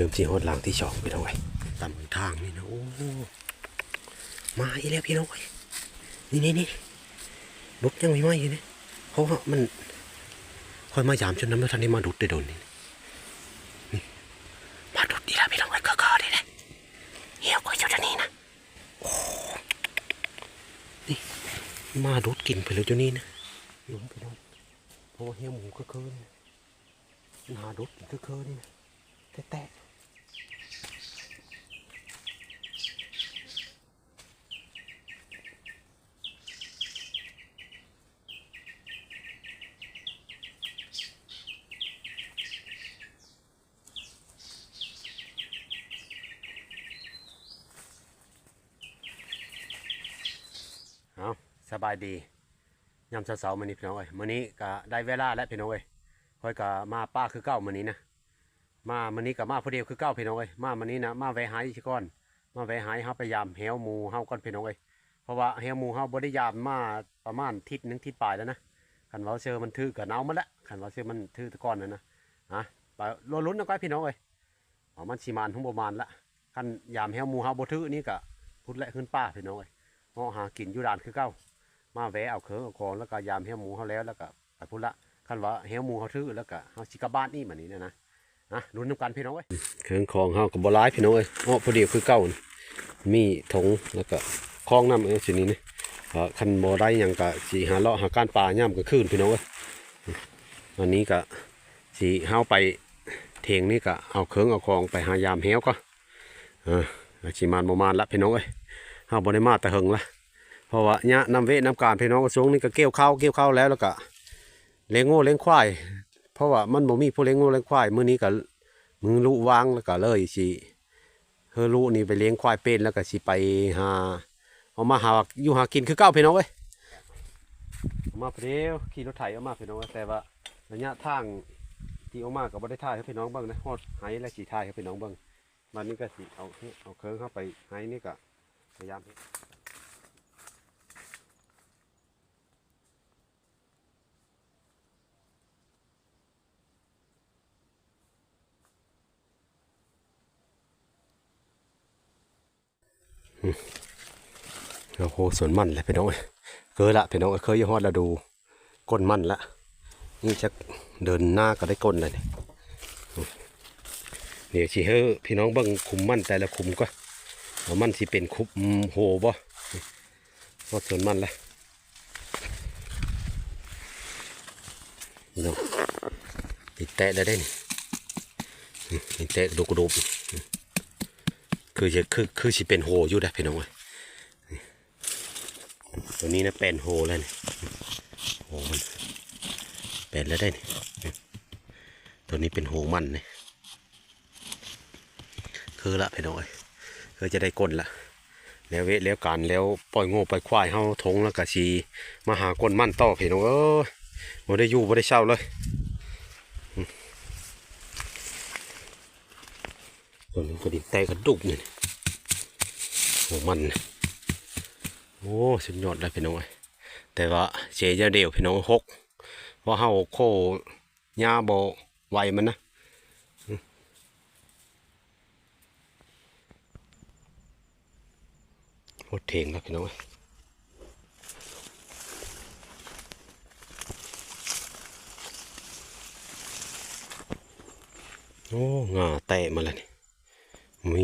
ริ่มสีหดหลังที่สองพี่น้องไอ้ยตามทางนี่นะโอ้มาอีกแล้วพี่น้องไอ้ยนี่นี่นี่ลุกยังไม่ไหมอยู่เนี่ยเพราะว่ามันค่อยมายามจนน้ำมันทันได้มาดุดได้โดนนี่นี่มาดุดดีแล้วพี่น้องไอ้ยก็ก็ได้เลยเหี้ยวก็อยู่ที่นี่นะโอ้นี่มาดุดกินไปเลยเจ้านี่นะหลงพี่น้องเพราะว่าเหี้ยวหมูก็เคินมาดุดก็เคินนี่นะแตะ เอา สบายดียามเช้าๆมื้อนี้พี่น้องเอ้ยมื้อนี้ก็ได้เวลาแล้วพี่น้องเอ้ยค่อยก็มาป้าคือเก้ามื้อนี้นะมามื้อนี้ก็มาผู้เดียวคือเก้าพี่น้องเอ้ยมามื้อนี้นะมาแวะหาอีกก่อน มาแวะหาให้เฮาพยายามแหวหมูเฮาก่อนพี่น้องเอ้ยเพราะว่าแหวหมูเฮาบ่ได้ยามมาประมาณทิศหนึงทิศปลายแล้วนะคันว้าเชื่อมันถือก็หนามาแล้วคันว้าเชื่อมันถือตะก่อนนั่นนะฮะไปลุ้นกันก่อนพี่น้องเอ้ยอ๋อมันสิมานทุ่งประมาณละคันยามแหวหมูเฮาบ่ถือนี่ก็พุดและขึ้นป้าพี่น้องเอ้ยเนาะหากินอยู่ด่านคือเก้า มาแวะเอาเคิงเอาของแล้วก็ยามเหี้ยหมูเขาแล้วแล้วก็ไปพุ่นละคันว่าเหี้ยหมูเขาทื่อแล้วก็เฮาสิกลับบ้านนี่บัดนี้นะนะนะลุ้นน้ำกันพี่น้องเอ้ยเคิงของเฮาก็บ่หลายพี่น้องเอ้ยเนาะพอดีคือเก่ามีถงแล้วก็คลองน้ำเอ้ยสินี้นี่เออคันบ่ได้ยังก็สิหาเลาะหาการป่ายามก็คืนพี่น้องเอ้ยอันนี้ก็สิเฮาไปเทงนี่ก็เอาเคิงเอาของไปหายามเหี้ยวก็ออแล้วสิมานบ่มานละพี่น้องเอ้ยเฮาบ่ได้มาแต่หึงละ เพราะว่าเนี่ยน้ำเวน้ำการพี่น้องกระทรวงนี่ก็เกี่ยวข้าวเกี่ยวข้าวแล้วแล้วก็เลี้ยงโง่เลี้ยงควายเพราะว่ามันบ่มีผู้เลี้ยงโง่เลี้ยงควายมื้อนี้ก็มือลูกวางแล้วก็เลยสิเฮอลูนี่ไปเลี้ยงควายเป็นแล้วก็สิไปหาเอามาหาอยู่หากินคือเก่าพี่น้องเว้ยเอามาเดียวขี่รถไถเอามาพี่น้องแต่ว่าระยะทางที่เอามาก็บ่ได้ถ่ายให้พี่น้องบิ่งนะฮอดไหและสิถ่ายให้พี่น้องบิ่งมันนี่ก็สิเอาเอาเครื่องเข้าไปไหนี่ก็พยายาม โอ้โหสวนมันเลยพี่น้องเอ้ยเกิดละพี่น้องเคยยี่ห้อดแล้วดูก้นมันละนี่จะเดินหน้าก็ได้ก้นเลยเดี๋ยวสิเฮ้อพี่น้องบิ่งคุมมันแต่ละคุมก็ว่ามันสิเป็นคุบโหบ่ฮอดสวนมันละนี่เนาะติดแตะได้ได้นี่ติดแตะดูกกระดูก คือจะคือคือสิเป็นโหอยู่ได้พี่น้องเอ้ยตัวนี้นะเป็นโหแล้วนี่โหมันเป็นแล้วได้นี่ตัวนี้เป็นโหมันนี่คือละพี่น้องเอ้ยก็จะได้ก้นละแล้วเวทแล้วการแล้วปล่อยโง่ปล่อยควายเฮาทงแล้วก็สีมาหาก้นมั่นต่อพี่น้องเอ้ยบ่ได้อยู่บ่ได้เช่าเลยอืม ตัวนี้ก็ดินแตกกระดุกนี่โอ้มัน โอ้สุดยอดเลยพี่น้องเอ้แต่ว่าเสียจะเดียวพี่น้องหกเพราะเฮาโคหญ้าบ่ไวมันนะโคตรเทงครับพี่น้องเอ้โอ้งาแตะมาแล้วนี่ มี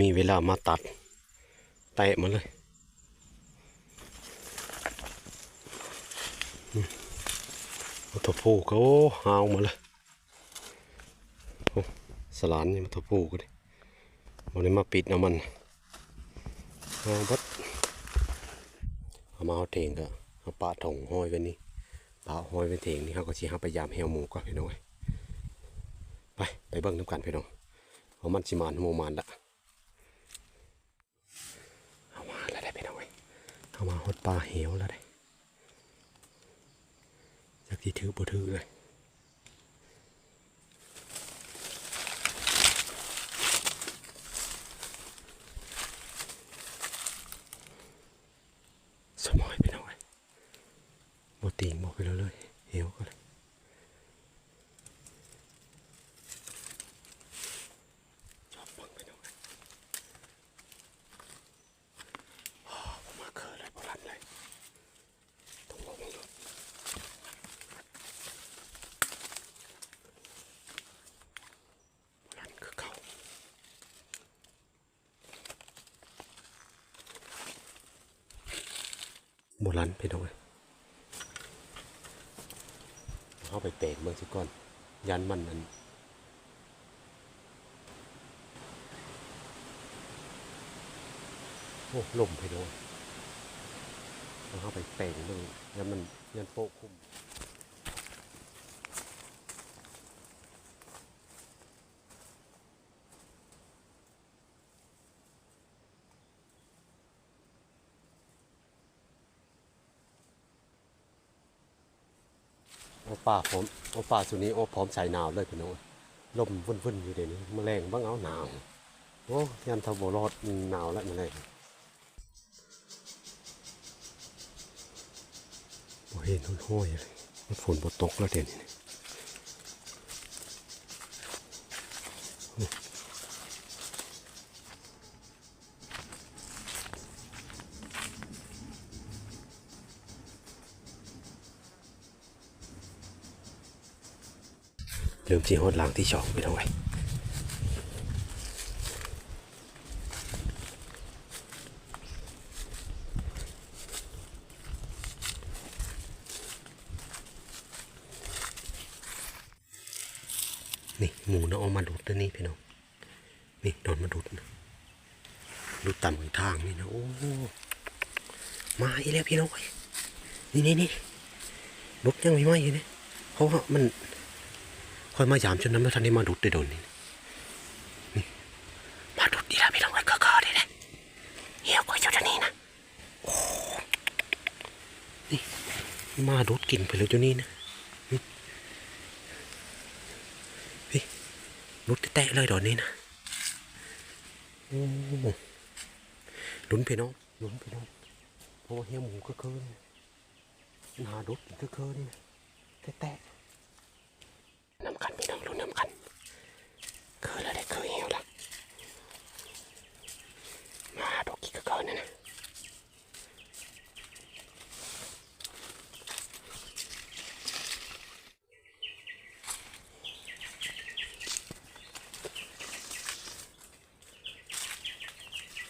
มีเวลามาตัดแตะมาเลยอืมเอาตัวผู้ก็โอ้หาวมาเลยสลานนี่มันตัวผู้ก็ดิมันได้มาปิดเอามันเอาบัดเอามาเอาเถงก็เอาปลาถงห้อยไว้นี่ปลาห้อยไว้เถงนี่เขาก็ชี้เขาพยายามเหี่ยวหมูก่อนพี่น้องเอ้ยไปไปเบิ่งน้ำกันพี่น้อง เอามันสิมานหมูมานละเอามาแล้วได้พี่น้องเอ้ยเอามาหดปลาเหี่ยวแล้วได้จากที่ถือบ่ถือเลยสมอยพี่น้องเอ้ยบ่ตีงบ่ไปแล้วเลยเหี่ยวก็เลย โบราณพี่น้องเอ้ยเข้าไปเตะเมืองสิก่อน ยันมันนั้นโอ้ลมพี่น้องเข้าไปเตะเมืองยันมันยันโปะคุม ป่าผมโอป่าสุนี้โอพร้อมใส่หนาวเลยพี่น้องลมวุ่นๆอยู่เดี๋ยวนี้แมลงบ้างเอาหนาวโอ้ยันทบรอดหนาวแล้วแมลงโอ้เห็นทุ่นห้อยเลยมันฝนบตกแล้วเดี๋ยวนี้ ลืมจีฮอดหลังที่สองไปทำไมนี่หมูนะเอามาดูดตัวนี้พี่น้องนี่นอนมาดูดนะดูดต่ำทางนี่นะโอ้มาอีกแล้วพี่น้องนี่นี่นี่ลุกยังไม่ไหมอยู่เนี่ยเพราะว่ามัน ค่อยมายามจนนั้นไม่ทันได้มาดุดได้โดนนี่มาดุดดีละพี่น้องไอ้ก็ก็ได้เลยเหี้ยวก็อยู่ที่นี่นะโอ้นี่มาดุดกินไปเลยจุนี่นะนี่ดุดแตะเลยดอนนี้นะโอ้ลุ้นพี่น้องลุ้นพี่น้องเพราะว่าเหี้ยหมูก็เคินหาดุดก็เคินนี่นะแตะ ๆน้ำกันพี่น้องรู้น้ำกันเคยแล้วได้เคยเหี่ยวละมาดอกกี้ก็เกินนะนะ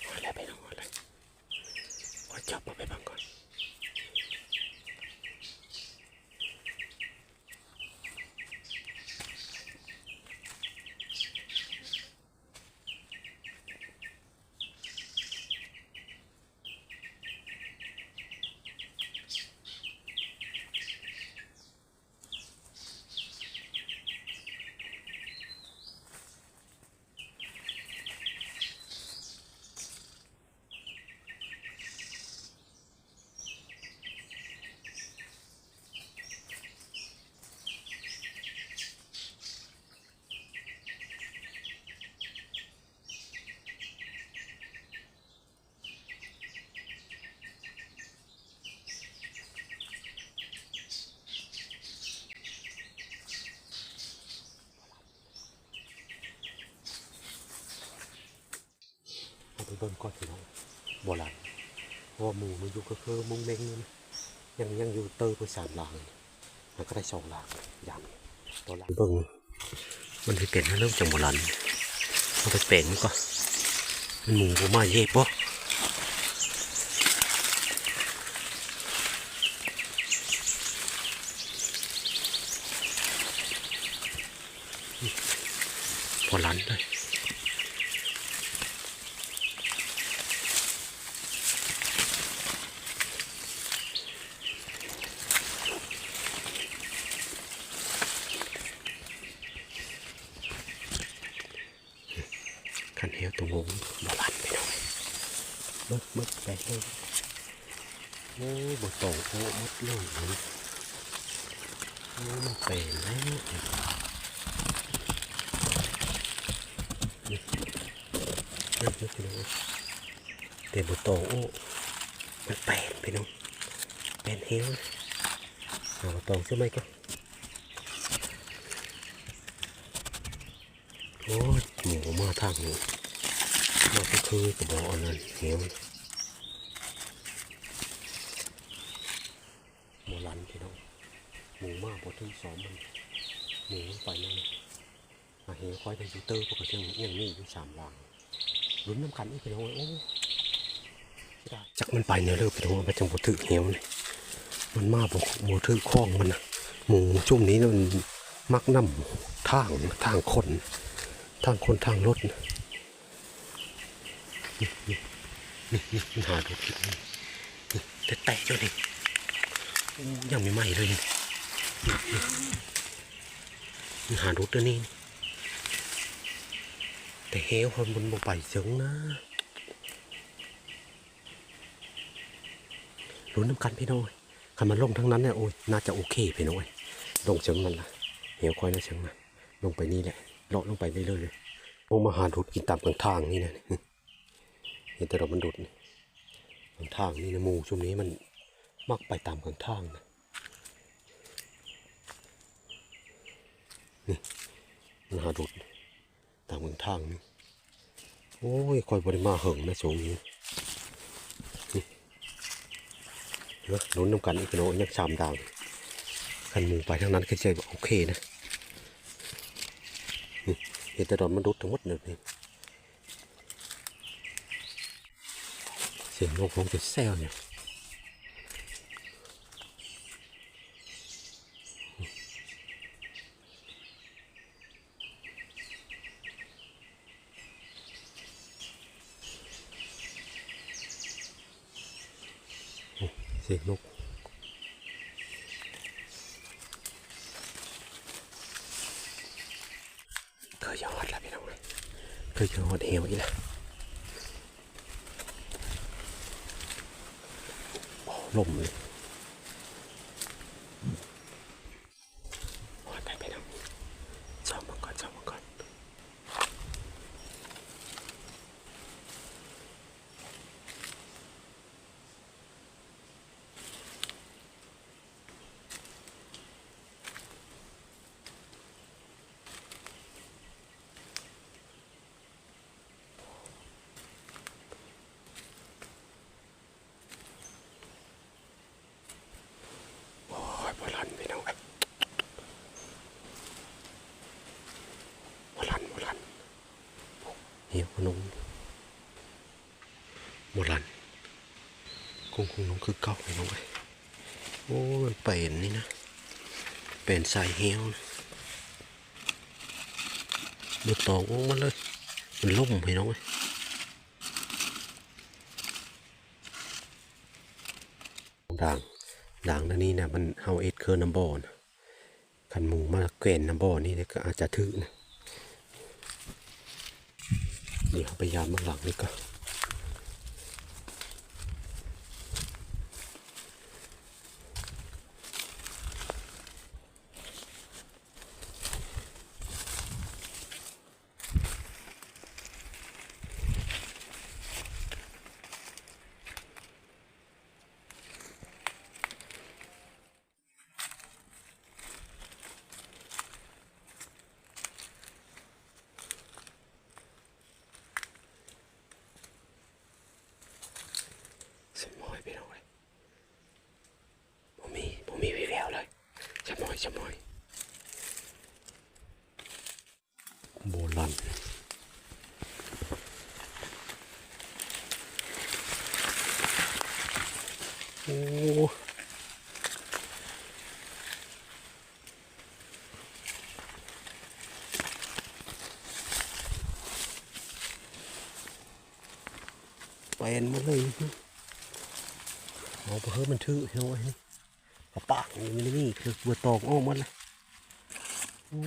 มาแล้วไปน้องมาแล้วขอจับมาไปบังก่อน เบิ่งก่อนพี่น้องโบราณว่าหมูมันอยู่ก็คือมุงเม้งนี่นะยังยังอยู่เตอร์ไปสามหลังมันก็ได้สองหลังยำตัวหลังเบิ่งมันที่เป็นเริ่มจากโบราณมันไปเปลี่ยนก็มันหมูก็มาเย็บปะพอหลันเลย ขันเฮวตัวงงบลันไปหน่อยมึดมึดไปเลยโอ้บโตโอ้มดเลยมันโอ้มันเป็นแล้วนี่ นั่นคือพี่น้องแต่บโตโอ้มันเป็นพี่น้องเป็นเฮวเอาบโตใช่ไหมก็โอ้หมูมาทางนี้มาก็คือกระบอกอันนั้นเฮวโบราณพี่น้องหมูมากพอถึงสองมันหมูไปนั่นมาเฮวควายเป็นยูเตอร์ปกติยังยังนี่อยู่สามหลัง ลุ้นน้ำกันอีกพี่น้องโอ้ยจักมันไปเนี่ยเลิกไปตรงว่ามันจังบ่ถือเหวนี่มันมาบ่บ่ถือคล้องมันนะหมูจุ่มนี้มันมักนำทางทางคน ทางคนทางรถนะนี่นี่นี่นี่หาดูกินนี่แต่แตะเจ้าดิยังไม่ไหม้เลยนี่หาดูตัวนี้นี่ แต่เหวคนบนบ่ไปเจังนะลุ้นน้ำกันพี่น้อยคันมันลงทั้งนั้นเนี่ยโอ้ยน่าจะโอเคพี่น้อยลงเชิงมันละเหวค่อยนะเชิงนะลงไปนี่แหละเลาะลงไปเรื่อยๆเลยโอ้มาหาดูดกินตามทางทางนี่นะเห็นแต่เรามันดูดนี่ทางทางนี่นะมูช่วงนี้มันมักไปตามทางทางนะนี่มันหาดูด ตามทางทางนี่โอ้ยคอยบริมาเหิงนะช่วงนี้เนอะลุ้นน้ำกันอีกโนยังชามดาวขันมูไปทางนั้นก็จะโอเคนะเห็นแต่ดอนมันดุดทั้งหมดเลยนี่เสียงนกคงจะแซวเนี่ยเสียงนก เคยจะหอดแล้วพี่น้องเลยเคยจะหอดเอวอีกแล้วโอ้ลมเลยหอดได้พี่น้องช่องมังกรช่องมังกรโอ้ยบอลันพี่น้องเอ้ยบอลันบอลันเหี่ยวขนมบอลันค งคงน้องคือเก่าพี่น้องเอ้ยโอ้มันเป็นนี่นะเป็นสายเหี่ยวนะดือดตองออกมาเลย มันล่มพี่น้องเอ้ยด่างด่างนั่นนี่นะมันเฮาเอ็ดเคอร์น้ำบ่อนขันหมูมาแกวนน้ำบ่อนี่เนี่ก็อาจจะถึกนะเดี๋ยวเอายามมาหลังนี่ก็สมอยไปเอาเลยผมมีผมมีวิแววเลยสมอยสมอยโบลัน โอ้เป็นหมาเลยเอาไปเฮ้ยมันทื่อเฮ้ยนี่กระปากนี่มันนี่คือบือตอกออกหมันเลยโอ้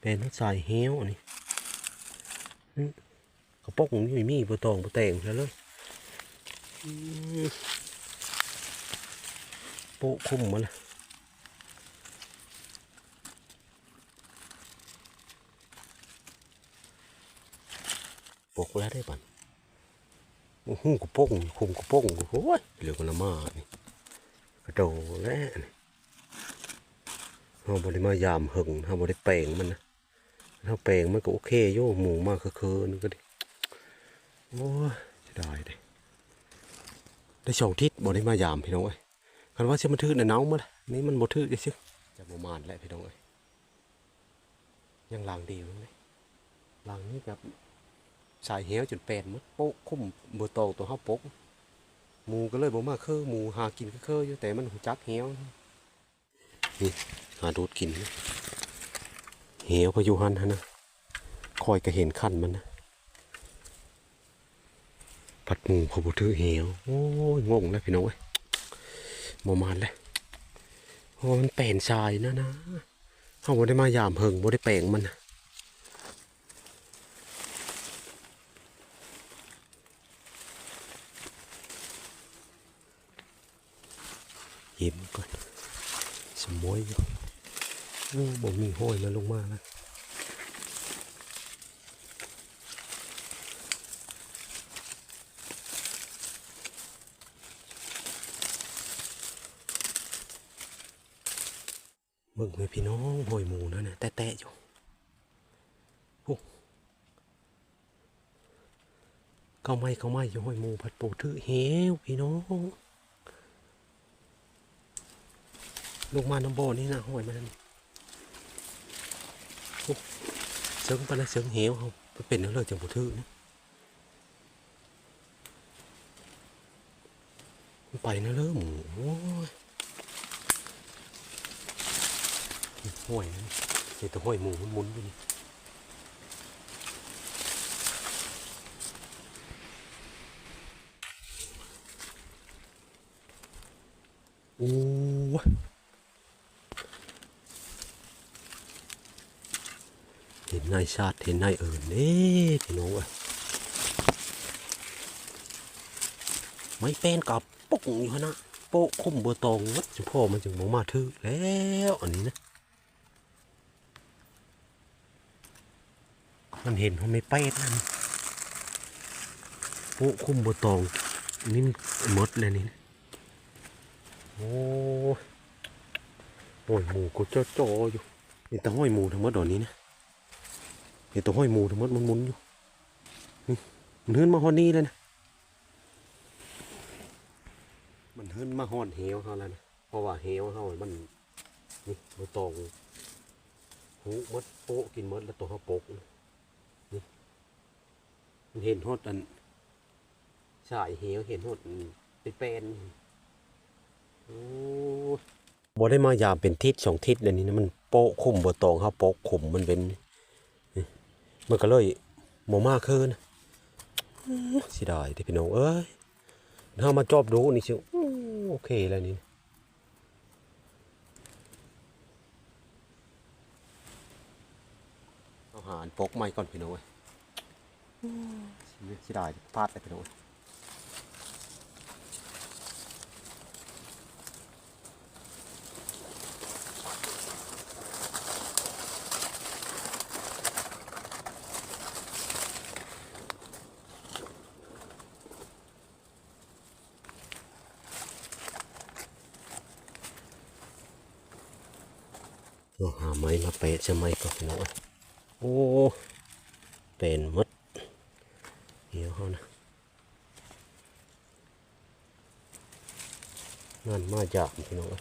เป็นสายเฮวอันนี้อืมกระป๋อกนี่ไม่มีบือตองบือแต่งใช่เลยอืม ปะคุ้มมันปกแล้วได้ปันโอ้โหกระโปงคุ้มกระโปงโอ้ยเหลือกันละมานี่กระโดดแล้วนี่เราบริมายามหึงเราบริแปลงมันนะถ้าแปลงมันก็โอเคโย่หมูมากคือคืนก็ดิโอ้ยจะได้ด้ได้สองทิศบริมายามพี่น้องเอ้ย คันว่าเชื่อมันทื่อน่ะหนามาละนี่มันบ่ทื่อดิซิจะประมาณแหล้วพี่น้องเอ้ยยังลางดีมั้งเลยลางนี้แบบสายเหวจนแปดหมดโป๊ะคุ้มบ่ตองตัวเฮาโปกหมูก็เลยบ่มาคือหมูหากินคือๆอยู่แต่มันหูจักเหวนี่หาดูดกินนะเหวพยุหันหั่นะคอยก็เห็นคันมันนะผัดหมูพอบ่ถือเหวโอ้ยงงแล้วพี่น้องเอ้ย บ่มานแล้วโอ้มันเป็นทรายนะนะเฮาบ่ได้มายามเฮิงบ่ได้แปลงมันยิ้มก่อนสมวยอยู่โอ้บ่มีห้อยมาลงมาแล้ว เบิ่งไหมพี่น้องห้อยหมูนั่นนะแตะๆอยู่โอ้เข้าไม่เข้าไม่อยู่หอยหมูผัดปูถือเหวพี่น้องลงมาน้ำบ่อนี่นะห้อยมันนโอ้เสิงปล้วเสิงเหวเขาเป็นแล้วเลยจังบุถือนะมันไปนะเริ่มโอ้ย ห้อยนะนี่แต่ห้อยหมูมันมุนอยู่นี่โอ้เห็นนายชาติเห็นนายเอิญนี่พี่น้องอ้ยไม่เป็นกับปุกอยู่นะโป๊ะคุ้มเบอร์ตองวัดจุพ่อมันจึงมองมาถือแล้วอันนี้นะ มันเห็นเขาไม่เป็ดนั่นโป๊ะคุ้มบอร์ตองนี่มันหมดเลยนี่นะโอ้ยโอ้ยหมูก็จ่ออยู่นี่แต่ห้อยหมูทั้งหมดดอกนี้นะเห็นตัวห้อยหมูทั้งหมดมันหมุนอยู่นี่มันเฮือนมาฮอนนี่เลยนะมันเฮือนมาฮอนเหวเขาแล้วนะเพราะว่าเหวเขามันนี่มันตองหูมดโปะกินมดแล้วตัวเขาปกนะ เห็นฮอดอันสายเหวเห็นฮอดเป็นเป็นโอ้บ่ได้มายามเป็นทิศสองทิศเลยนี่นะมันโปะคุมบ่ตองเขาปกคุมมันเป็นมันก็เลยโมมากขึ้นสิได้ที่พี่น้องเอ้ยถ้ามาจอบดูนี่ชิวโอเคแล้วนี่เอาหารปกไม้ก่อนพี่น้องเอ้ย สิได้พลาดไปพี่น้องเอ้ยเอาหาไม้มาเปะจะไม้ก่อนพี่น้องเอ้ยโอ้ เป็นหมด เหี่ยวเขานะนั่นมายามพี่น้องเอ้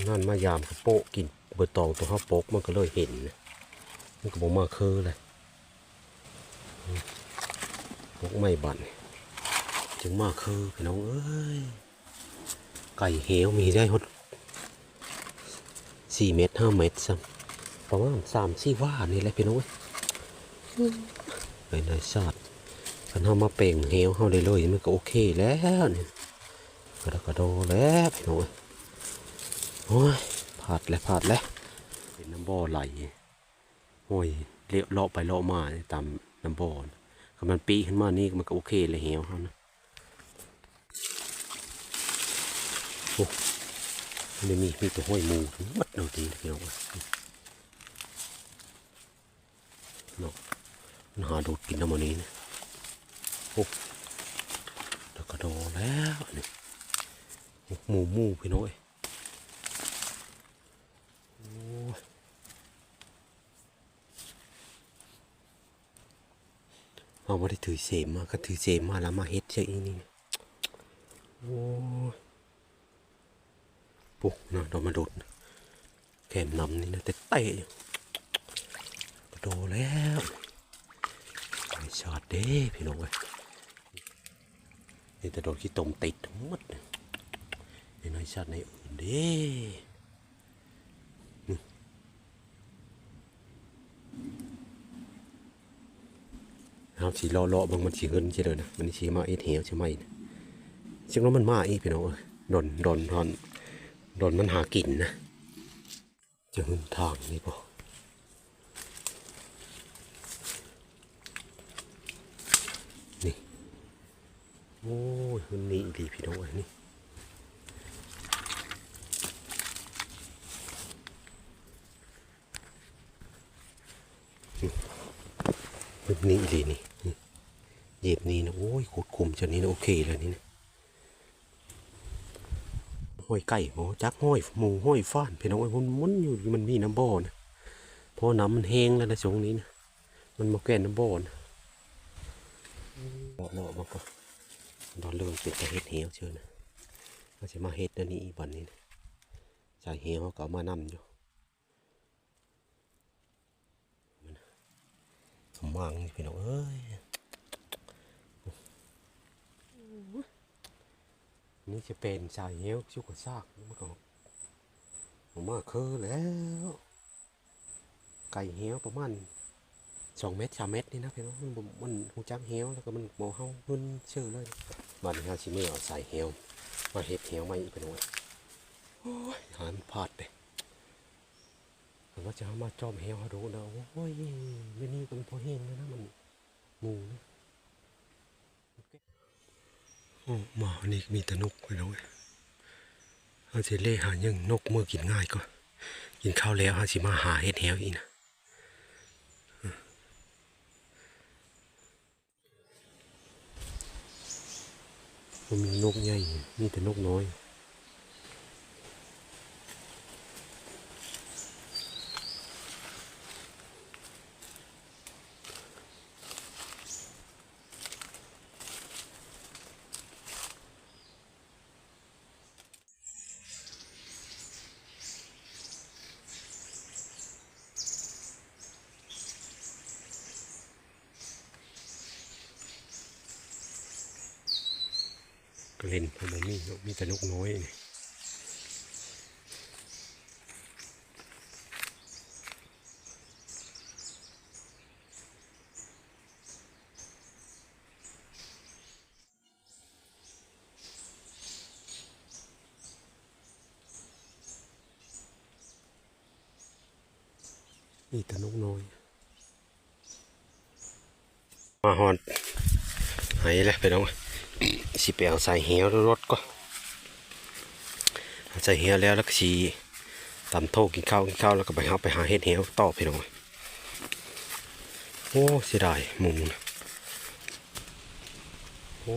ยนั่นมายามเขาโปะกินเบอร์ตองตัวเขาโปกมันก็เลยเห็นนะมันก็บอกมาคือเลยโปกไม่บันจึงมาคือพี่น้องเอ้ยไก่เหวมีได้หดสี่เมตรห้าเมตรซ้ำประมาณสามสี่ว่านี่แหละพี่น้อง ไปในชาติคันเฮามาเป่งเหวเฮาได้เลยมันก็โอเคแล้วนี่กระดกระโดแล้วพี่น้องโอ้ยพลาดแล้วพลาดแล้วเป็นน้ำบ่อไหลโอ้ยเลี้ยวเลาะไปเลาะมาตามน้ำบ่อนะคันมันปีขึ้นมานี่มันก็โอเคเลยเหวเฮานะโอ้ไมันมีมีตัวห้อยมูทั้งหมดเลยทีเดียวเนาะ หาดูดกินน้ำมันนี้นะโอ้แล้วก็โดนแล้วนี่หมูหมูพี่น้อยโอ้ยเอาไม่ได้ถือเสมมาก็ถือเสมมาแล้วมาเฮ็ดเช่อีนี่โอ้ปุ๊กนะเรามาโดดแขนนำนี่นะแต่เตะอยู่โดดแล้ว ชอดเด้พี่น้องเว้ยนี่แต่โดนขี้ตมติดทั้งหมดเลยในน้อยชาติในอื่นเด้นี่เอาสีรอรอบางมันสีเงินเฉยเลยนะมันสีมาเอ็ดเหวใช่ไหมนะซึ่งแล้วมันมาอีพี่น้องเอ้ยดนดนดนดนมันหากินนะจะหนทางนี่ป่นี่ โอ้นนี่ดีพี่น้องเอ้นี่มันนี่ดีนี่นี่เหยียบนี่นะโอ้ยขุดคุมจนนี้นะโอเคเลยนี่นะห้อยไก่หมอจักห้อยหมูห้อยฟ้านพี่น้องไอ้ยมันมันอยู่มันมีน้ำบ่อนะเพราะน้ำมันแห้งแล้วนะช่วงนี้นะมันมาแก่น้ำบ่อนะเลาะเลาะมา ก็ตอนเริ่มเป็นแต่เฮ็ดเหวเชื่อนะก็จะมาเฮ็ดอันนี้อีกบันนี้นะใส่เหวก็เอามานำอยู่สมวังนี่พี่น้องเอ้ยนี่จะเป็นสายเหี้ยวชุกกระซากนี่มันก็ผมมาคือแล้ว ไก่เหี้ยวประมาณ สองเมตรสามเมตรนี่นะพี่น้องมันมันหูจักเหี้ยวแล้วก็มันโมเฮาพิ่นชื่อเลยบัดนี้เฮาสิมีเอาสายเหี้ยวมาเฮ็ดเหี้ยวม่อีกพี่น้องโอ้ยหามันพลาดไปผมว่าจะเอามาจอมเฮวให้ดูนะโอ้ยไม่นี่ก็มันพอเห็นแล้วนะมันงูนะโอ้หมานี่มีแต่นกไปแล้วเว้ยเอาสิเล่หายังนกเมื่อกินง่ายก็ กินข้าวแล้วหาสิมาหาเห็ดเฮวอีกนะ มีนกใหญ่มีแต่นกน้อย ก็เล่นเพราะมันมีมี แต่นกน้อยนี่แต่นกน้อย มาหอนหายแล้วไปน้องสิไปเอาใส่เหียวรถก็ ใส่เหียแล้วแล้วก็สีตำโทกินข้าวกินข้าวแล้วก็ไปหาไปหาเห็ดเหียวต่อพี่น้องโอ้เสียดายมูนะโอ้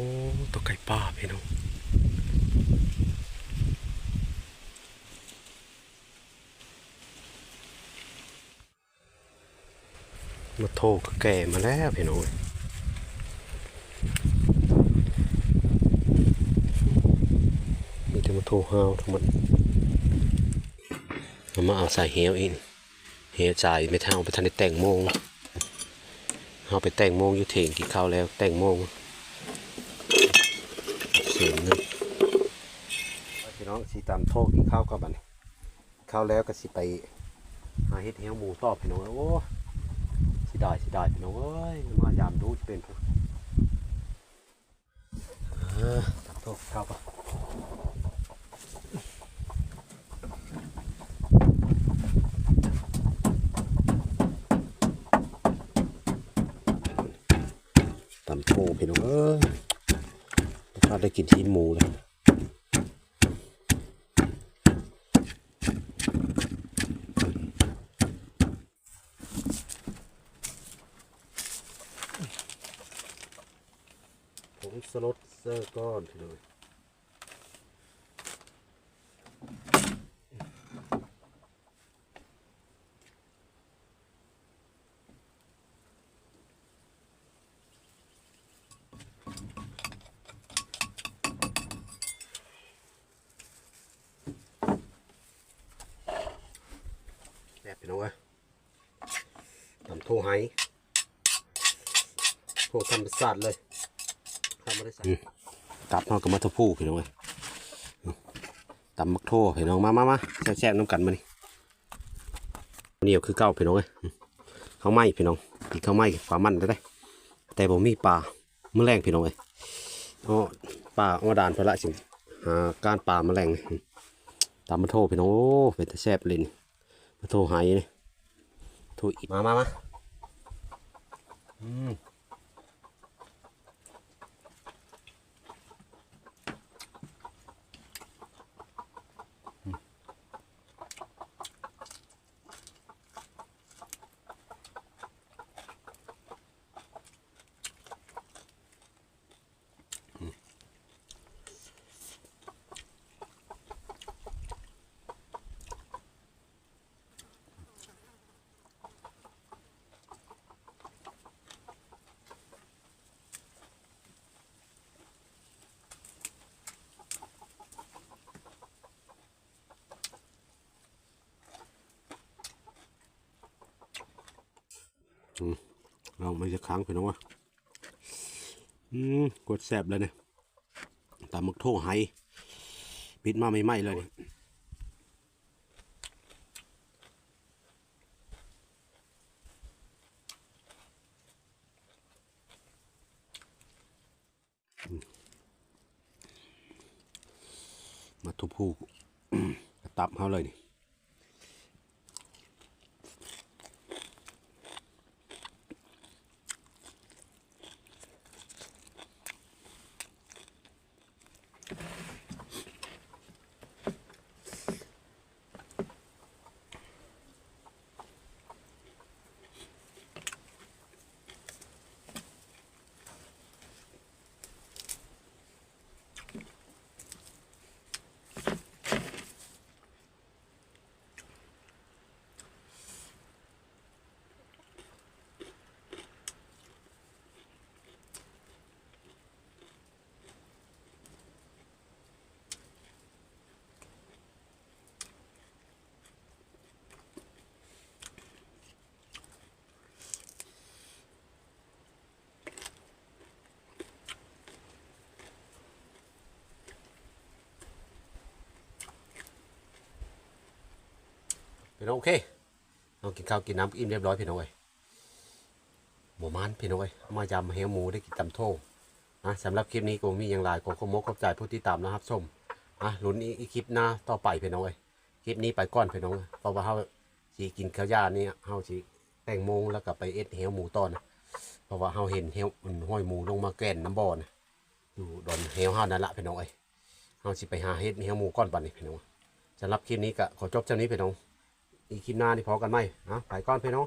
ตัวไก่ป้าพี่น้องมาโทกแก่มาแล้วพี่น้อง มีแต่มาโทรหาวทั้งหมดเอามาเอาใส่เฮวอีกเฮวจ่ายไม่เทางเอาไปทันได้แต่งโมงเอาไปแต่งโมงอยู่เถงกินข้าวแล้วแต่งโมงเสียงเงินพี่น้องสีตามโทษกินข้าวก็บันข้าวแล้วก็สิไปหาเฮ็ดเฮวหมูต่อพี่น้องโอ้สิได้สิได้พี่น้องเอ้ยมายามดูจะเป็นผู้ตามโทษข้าวก็ตำโทพี่น้อง เอ้ยพลาดได้กินที่หมูเลยผมสลดเซอร์ก้อนทีเลย พี่น้องเอ้ยตำโทรไฮโทรธรรมศาสตร์เลยทำไม่ได้ใส่ตับเฮากับมาทพูพี่น้องเอ้ยตำมักโทพี่น้องมามามาแซ่บๆน้ำกันมานี่เหนียวคือเก้าพี่น้องเอ้ยข้าวไหมพี่น้องกินข้าวไหมความมันได้ แต่ผมมีปลาเมื่อแรงพี่น้องเอ้ยอ๋อปลาอ้อดานเพนละสิหาการปลาแมลงนี่ตามมาโทรพี่น้องโอ้เป็นตะแซ่บเลยนี่ โทรหายนี่โทรอีกมามามาอืม เราไม่จะค้างพี่น้องวะอืมกดแซ่บเลยเนี่ยตามมักโทรหายปิดมาไม่ไหม้เลยมาทุบผู้ตับเขาเลยนี่ พี่น้องโอเคเรากินข้าวกินน้ำอิ่มเรียบร้อยพี่น้องเอ้ยหมูมันพี่น้องเอ้ยมายำเฮลหมูได้กินตำโทนะสำหรับคลิปนี้ก็มีอย่างไรขอขอบมกขอบใจผู้ที่ตามนะครับส้มอะลุ้นอีกคลิปหน้าต่อไปพี่น้องเอ้ยคลิปนี้ไปก่อนพี่น้องเพราะว่าเขาสีกินข้าวย่านี่เขาสีแต่งโมงแล้วก็ไปเอ็ดเฮลหมูตอนนะเพราะว่าเขาเห็นเฮลมันห้อยหมูลงมาแก่นน้ำบ่อนะอยู่ดอนเฮลห้านั่นละพี่น้องเอ้ยเขาสิไปหาเฮ็ดเฮลหมูก้อนปันนี่พี่น้องสำหรับคลิปนี้ก็ขอจบเท่านี้พี่น้อง อีกคลิปหน้าที่พอกันไหมนะไปก่อนพี่น้อง